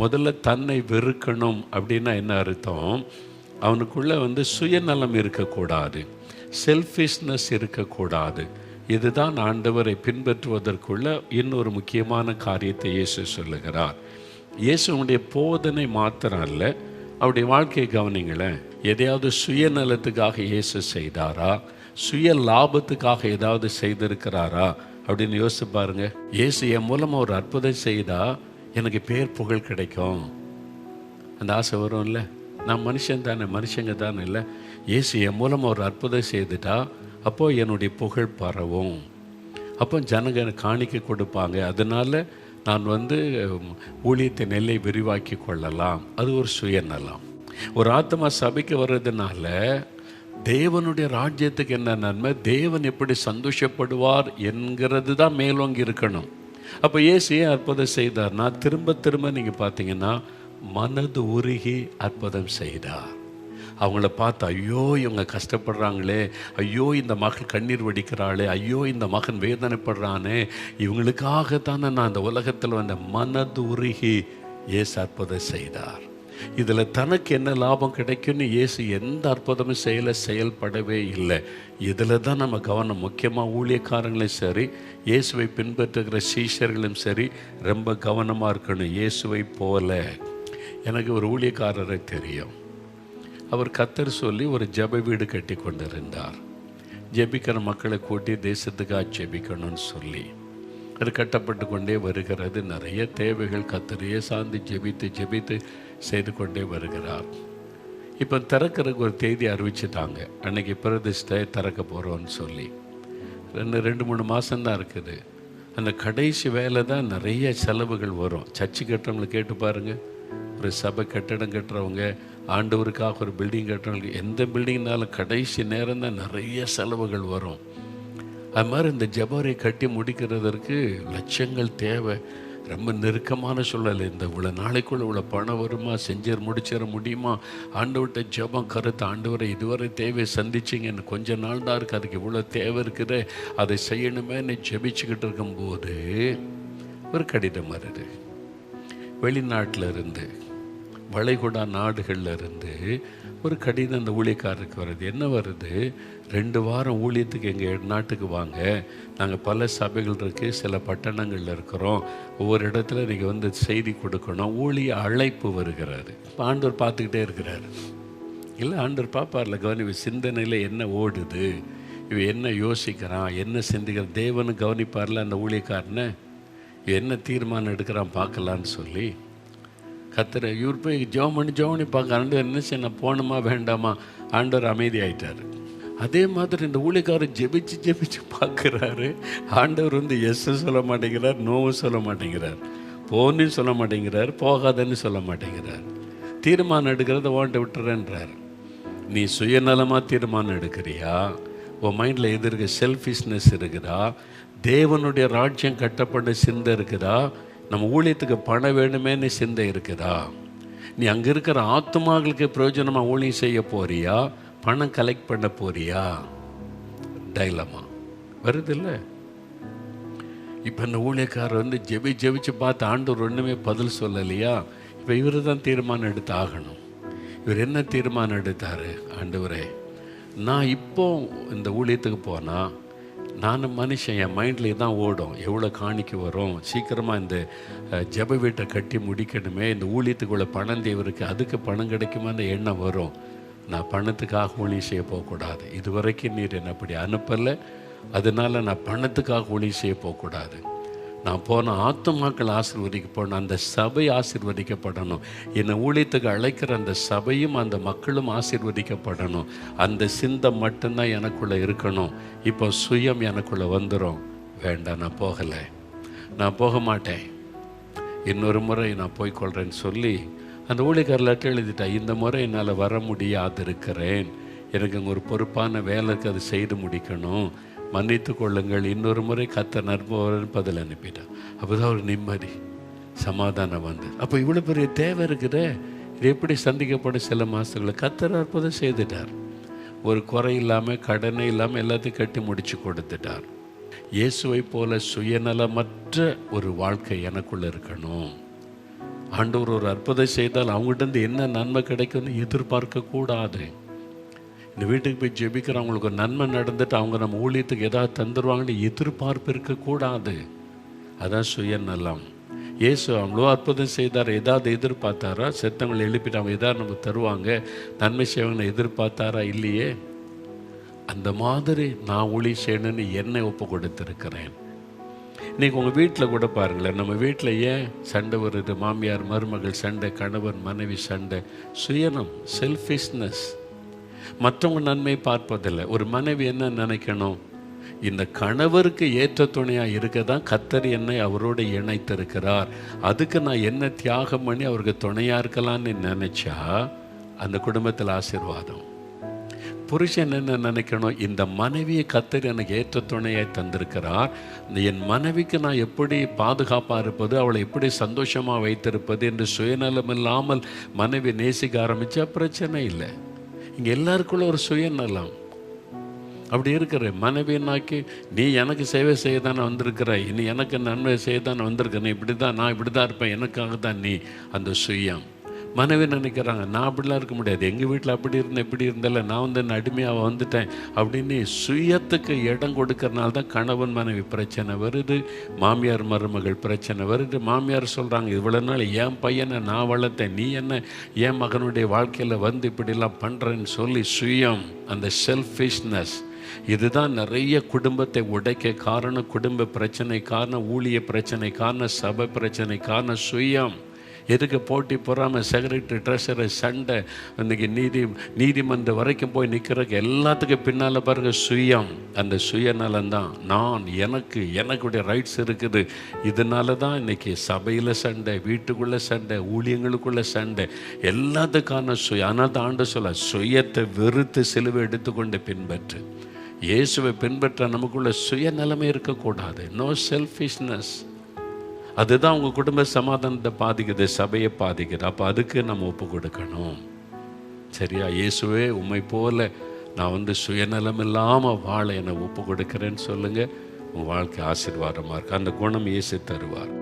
முதல்ல தன்னை வெறுக்கணும் அப்படின்னா என்ன அர்த்தம்? அவனுக்குள்ளே வந்து சுயநலம் இருக்கக்கூடாது. செல்ஃபிஷ்னஸ் இருக்கக்கூடாது. இதுதான் ஆண்டவரை பின்பற்றுவதற்குள்ள இன்னொரு முக்கியமான காரியத்தை இயேசு சொல்லுகிறார். இயேசுனுடைய போதனை மாத்திரம் அல்ல அவருடைய வாழ்க்கையை கவனிங்களேன். எதையாவது சுயநலத்துக்காக இயேசு செய்தாரா? சுய லாபத்துக்காக ஏதாவது செய்திருக்கிறாரா? அப்படின்னு யோசிச்சு பாருங்க. இயேசு என் மூலமாக ஒரு அற்புதம் செய்தால் எனக்கு பேர் புகழ் கிடைக்கும். அந்த ஆசை வரும்ல? நான் மனுஷன் தானே மனுஷங்க தானே இல்லை. இயேசு என் மூலமாக ஒரு அற்புதம் செய்துட்டா அப்போது என்னுடைய புகழ் பரவும். அப்போ ஜனங்க எனக்கு காணிக்க கொடுப்பாங்க. அதனால் நான் வந்து ஊழியத்தை நெல்லை விரிவாக்கி கொள்ளலாம். அது ஒரு சுயநலம். ஒரு ஆத்மா சபைக்கு வர்றதுனால தேவனுடைய ராஜ்யத்துக்கு என்ன நன்மை? தேவன் எப்படி சந்தோஷப்படுவார் என்கிறது தான் மேலோங்கி இருக்கணும். அப்போ ஏசு ஏன் அற்புதம் செய்தார்னா திரும்ப திரும்ப நீங்கள் பார்த்தீங்கன்னா மனது உருகி அற்புதம் செய்தார் அவங்கள பார்த்து ஐயோ இவங்க கஷ்டப்படுறாங்களே. ஐயோ இந்த மகள் கண்ணீர் வடிக்கிறாளே. ஐயோ இந்த மகன் வேதனைப்படுறானே. இவங்களுக்காக தானே நான் இந்த உலகத்தில் வந்த மனது உருகி ஏசு அற்புதம் செய்தார். இதில் தனக்கு என்ன லாபம் கிடைக்கும்னு இயேசு எந்த அற்புதமும் செயலை செயல்படவே இல்லை. இதில் தான் நம்ம கவனம். முக்கியமாக ஊழியக்காரங்களும் சரி இயேசுவை பின்பற்றுகிற சீஷர்களும் சரி ரொம்ப கவனமாக இருக்கணும். இயேசுவை போல. எனக்கு ஒரு ஊழியக்காரரை தெரியும். அவர் கத்தர் சொல்லி ஒரு ஜெப வீடு கட்டி கொண்டிருந்தார். ஜெபிக்கிற மக்களை கூட்டி தேசத்துக்காக ஜெபிக்கணும்னு சொல்லி. கட்டப்பட்டு கொண்டே வருகிறது. நிறைய தேவைகள் கத்தரையே சார்ந்து ஜெபித்து ஜெபித்து செய்து கொண்டே வருகிறார். இப்போ திறக்கிறதுக்கு ஒரு தேதி அறிவிச்சிட்டாங்க. அன்னைக்கு பிரதிஷ்டை திறக்க போகிறோன்னு சொல்லி. ரெண்டு ரெண்டு மூணு மாதம்தான் இருக்குது. அந்த கடைசி வேலை தான் நிறைய செலவுகள் வரும். சர்ச்சு கட்டுறவங்களை கேட்டு பாருங்கள் ஒரு சபை கட்டடம் கட்டுறவங்க ஆண்டவருக்காக ஒரு பில்டிங் கட்டுறவங்க எந்த பில்டிங்னாலும் கடைசி நேரம் தான் நிறைய செலவுகள் வரும். அது மாதிரி இந்த ஜபாரை கட்டி முடிக்கிறதற்கு லட்சங்கள் தேவை. ரொம்ப நெருக்கமான சூழல். இந்த இவ்வளோ நாளைக்குள்ள இவ்வளோ பணம் வருமா? செஞ்சர் முடிச்சிட முடியுமா? ஆண்டவர்கிட்ட ஜெபம் கருத்து ஆண்டவரை இதுவரை தேவை சந்திச்சிங்கன்னு கொஞ்ச நாள் தான் இருக்குது அதுக்கு இவ்வளோ தேவை இருக்குது. அதை செய்யணுமேன்னு ஜபிச்சுக்கிட்டு இருக்கும்போது ஒரு கடிதம் வருது. வெளிநாட்டில் இருந்து வளைகுடா நாடுகளில் இருந்து ஒரு கடிதம் அந்த ஊழியக்காரருக்கு வருது. என்ன வருது? ரெண்டு வாரம் ஊழியத்துக்கு எங்கள் நாட்டுக்கு வாங்க. நாங்கள் பல சபைகள் இருக்குது சில பட்டணங்களில் இருக்கிறோம். ஒவ்வொரு இடத்துல நீங்கள் வந்து செய்தி கொடுக்கணும். ஊழிய அழைப்பு வருகிறாரு. இப்போ ஆண்டவர் பார்த்துக்கிட்டே இருக்கிறாரு. இல்லை ஆண்டவர் பாப்பார்ல கவனி சிந்தனையில் என்ன ஓடுது? இவன் என்ன யோசிக்கிறான்? என்ன சிந்திக்கிறான் தேவனு கவனிப்பார்ல அந்த ஊழியக்காரனை? என்ன தீர்மானம் எடுக்கிறான் பார்க்கலான்னு சொல்லி கத்துற இவர் போய் ஜோம் பண்ணி ஜோம் பண்ணி பார்க்க ஆண்டு என்ன செய்ய நான் போகணுமா வேண்டாமா? ஆண்டவர் அமைதி அதே மாதிரி இந்த ஊழிக்காரர் ஜெபிச்சு ஜெபிச்சு பார்க்குறாரு. ஆண்டவர் வந்து எஸ் சொல்ல மாட்டேங்கிறார் நோவும் சொல்ல மாட்டேங்கிறார். போன்னு சொல்ல மாட்டேங்கிறார் போகாதன்னு சொல்ல மாட்டேங்கிறார். தீர்மானம் எடுக்கிறத ஓண்ட விட்டுறேன்றார். நீ சுயநலமாக தீர்மானம் எடுக்கிறியா? உன் மைண்டில் எதிர்க்க செல்ஃபிஷ்னஸ் இருக்குதா? தேவனுடைய ராஜ்யம் கட்டப்பட்ட சிந்தை இருக்குதா? நம்ம ஊழியத்துக்கு பணம் வேணுமேன்னு சிந்தை இருக்குதா? நீ அங்கே இருக்கிற ஆத்மாக்களுக்கு பிரயோஜனமாக ஊழியம் செய்ய போறியா? பணம் கலெக்ட் பண்ண போறியா? டைலமா. வருது இல்லை? இப்போ இந்த ஊழியக்காரர் வந்து ஜெபி ஜெபிச்சு பார்த்து ஆண்டவர் ஒன்றுமே பதில் சொல்லலையா? இப்போ இவர் தான் தீர்மானம் எடுத்து ஆகணும். இவர் என்ன தீர்மானம் எடுத்தார்? ஆண்டவரே நான் இப்போ இந்த ஊழியத்துக்கு போனால் நானும் மனுஷன் என் மைண்ட்லேயே தான் ஓடும். எவ்வளோ காணிக்கு வரும்? சீக்கிரமாக இந்த ஜப ஜெப வீட்டை கட்டி முடிக்கணுமே. இந்த ஊழியத்துக்குள்ளே பணம் தேவருக்கு அதுக்கு பணம் கிடைக்குமான்னு எண்ணம் வரும். நான் பணத்துக்காக ஊழியம் செய்ய போகக்கூடாது. இது வரைக்கும் நீர் என்னை அப்படி அனுப்பலை. அதனால் நான் பணத்துக்காக ஊழியம் செய்ய போகக்கூடாது. நான் போன ஆத்துமாக்கள் ஆசிர்வதிக்கப்படணும் அந்த சபை ஆசீர்வதிக்கப்படணும். என்னை ஊழியத்துக்கு அழைக்கிற அந்த சபையும் அந்த மக்களும் ஆசிர்வதிக்கப்படணும். அந்த சிந்தை மட்டும்தான் எனக்குள்ளே இருக்கணும். இப்போ சுயம் எனக்குள்ளே வந்துடும் வேண்டாம் நான் போகலை. நான் போக மாட்டேன். இன்னொரு முறை நான் போய்க்கொள்கிறேன்னு சொல்லி அந்த ஊழியக்கார லெட்டர் எழுதிட்டேன் இந்த முறை என்னால் வர முடியாது இருக்கிறேன் எனக்கு ஒரு பொறுப்பான வேலைக்கு அது செய்து முடிக்கணும். மன்னித்து கொள்ளுங்கள். இன்னொரு முறை கத்த நற்பவரன் பதில் அனுப்பிட்டான் அப்போதான் ஒரு நிம்மதி சமாதானம் வந்தது. அப்போ இவ்வளோ பெரிய தேவை இருக்குதே. இது எப்படி சந்திக்கப்படும் சில மாதங்களில்? கத்தர் அற்புதம் செய்துட்டார். ஒரு குறை இல்லாமல் கடனை இல்லாமல் எல்லாத்தையும் கட்டி முடித்து கொடுத்துட்டார். இயேசுவை போல சுயநலமற்ற ஒரு வாழ்க்கை எனக்குள்ளே இருக்கணும். ஆண்டவர் ஒரு அற்புதம் செய்தால் அவங்ககிட்ட இருந்து என்ன நன்மை கிடைக்கும்னு எதிர்பார்க்கக்கூடாது. இந்த வீட்டுக்கு போய் ஜெபிக்கிறவங்களுக்கு நன்மை நடந்துட்டு அவங்க நம்ம ஊழியத்துக்கு ஏதாவது தந்துடுவாங்கன்னு எதிர்பார்ப்பு இருக்கக்கூடாது. அதான் சுயநலம். இயேசு அவ்வளோ அற்புதம் செய்தார். ஏதாவது எதிர்பார்த்தாரா? செத்தவங்களை எழுப்பிட்டு அவங்க எதாவது நமக்கு தருவாங்க. நன்மை செய்வாங்கன்னு எதிர்பார்த்தாரா? இல்லையே. அந்த மாதிரி நான் ஒளி செய்யணும்னு என்னை ஒப்பு கொடுத்துருக்கிறேன். இன்றைக்கி உங்கள் வீட்டில் கூட பாருங்களேன். நம்ம வீட்டில் ஏன் சண்டை வருது? மாமியார் மருமகள் சண்டை கணவன் மனைவி சண்டை. சுயனம் செல்ஃபிஷ்னஸ் மற்றவங்க நன்மை பார்ப்பதில்லை. ஒரு மனைவி என்ன நினைக்கணும்? இந்த கணவருக்கு ஏற்ற துணையாக இருக்க தான் கத்தர் என்னை அவரோடு இணைத்திருக்கிறார். அதுக்கு நான் என்ன தியாகம் பண்ணி அவருக்கு துணையாக இருக்கலாம்னு நினச்சா அந்த குடும்பத்தில் ஆசீர்வாதம். புருஷன் என்ன நினைக்கணும்? இந்த மனைவியை கத்தர் எனக்கு ஏற்ற துணையை தந்திருக்கிறார். என் மனைவிக்கு நான் எப்படி பாதுகாப்பாக இருப்பது அவளை எப்படி சந்தோஷமாக வைத்திருப்பது என்று சுயநலம் இல்லாமல் மனைவி நேசிக்க ஆரம்பித்தா பிரச்சனை இல்லை. இங்கே எல்லாருக்குள்ள ஒரு சுயநலம் அப்படி இருக்கிற மனைவினாக்கி நீ எனக்கு சேவை செய்ய தானே வந்திருக்கிற நீ எனக்கு நன்மை செய்ய தானே வந்திருக்க? நீ இப்படி தான் நான் இப்படி தான் இருப்பேன். எனக்காக தான் நீ. அந்த சுயம். மனைவி நினைக்கிறாங்க நான் அப்படிலாம் இருக்க முடியாது. எங்கள் வீட்டில் அப்படி இருந்தேன் இப்படி இருந்தால நான் வந்து அடிமையாக வந்துட்டேன். அப்படின்னு சுயத்துக்கு இடம் கொடுக்கறனால தான் கணவன் மனைவி பிரச்சனை வருது மாமியார் மருமகள் பிரச்சனை வருது. மாமியார் சொல்கிறாங்க இவ்வளோ நாள் என் பையனை நான் வளர்த்தேன். நீ என்ன என் மகனுடைய வாழ்க்கையில் வந்து இப்படிலாம் பண்ணுறேன்னு சொல்லி சுயம் அந்த செல்ஃபிஷ்னஸ் இதுதான் நிறைய குடும்பத்தை உடைக்க காரணம். குடும்ப பிரச்சனை காரணம் ஊழிய பிரச்சனை காரணம் சபை பிரச்சனை காரணம் சுயம். எதுக்கு போட்டி பொறாமல் செக்ரட்டரி ட்ரெஷரை சண்டை இன்னைக்கு நீதி நீதிமன்றம் வரைக்கும் போய் நிற்கிறதுக்கு எல்லாத்துக்கும் பின்னால் பாருங்கள் சுயம். அந்த சுயநலம்தான். நான் எனக்கு எனக்குடைய ரைட்ஸ் இருக்குது. இதனால தான் இன்னைக்கு சபையில் சண்டை வீட்டுக்குள்ளே சண்டை ஊழியங்களுக்குள்ள சண்டை எல்லாத்துக்கான சுய ஆனால் தான் ஆண்டு சொல்ல சுயத்தை வெறுத்து சிலுவை எடுத்துக்கொண்டு பின்பற்று. இயேசுவை பின்பற்ற நமக்குள்ள சுயநலமே இருக்கக்கூடாது. நோ செல்ஃபிஷ்னஸ் அதுதான் உங்கள் குடும்ப சமாதானத்தை பாதிக்குது சபையை பாதிக்குது. அப்போ அதுக்கு நம்ம ஒப்பு கொடுக்கணும். சரியா? இயேசுவே உண்மை போல நான் வந்து சுயநலம் இல்லாமல் வாழ என்னை ஒப்பு கொடுக்குறேன்னு சொல்லுங்கள் உன் வாழ்க்கை ஆசீர்வாதமாக இருக்கு. அந்த குணம் இயேசு தருவார்.